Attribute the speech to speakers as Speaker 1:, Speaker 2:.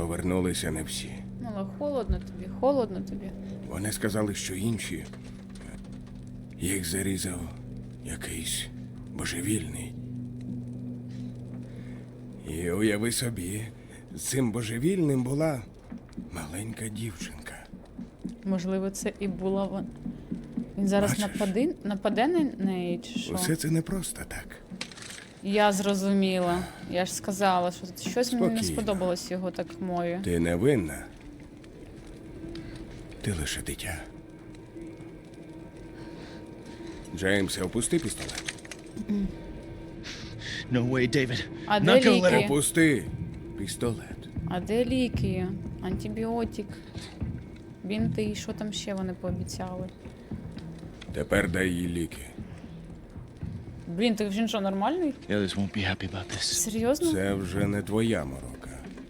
Speaker 1: Повернулися не всі.
Speaker 2: Ну, але холодно тобі, холодно тобі.
Speaker 1: Вони сказали, що інші їх зарізав якийсь божевільний. І уяви собі, з цим божевільним була маленька дівчинка.
Speaker 2: Можливо, це і була вона. Він зараз
Speaker 1: Бачиш?
Speaker 2: нападе, нападе на неї чи що?
Speaker 1: Усе це не просто так.
Speaker 2: Я зрозуміла. Я ж сказала, що щось мені не
Speaker 1: Спокійно.
Speaker 2: сподобалось його так мові.
Speaker 1: Ти не винна. Ти лише дитя. Джеймсе, опусти пістолет.
Speaker 3: No way, David.
Speaker 2: А
Speaker 3: Not
Speaker 2: де
Speaker 3: gonna let
Speaker 2: ліки?
Speaker 1: Опусти пістолет.
Speaker 2: А де ліки? Антибіотик. Бінти і що там ще вони пообіцяли?
Speaker 1: Тепер дай їй ліки.
Speaker 2: Блін, так він що, нормальний? Серйозно?
Speaker 1: Це вже не твоя морока.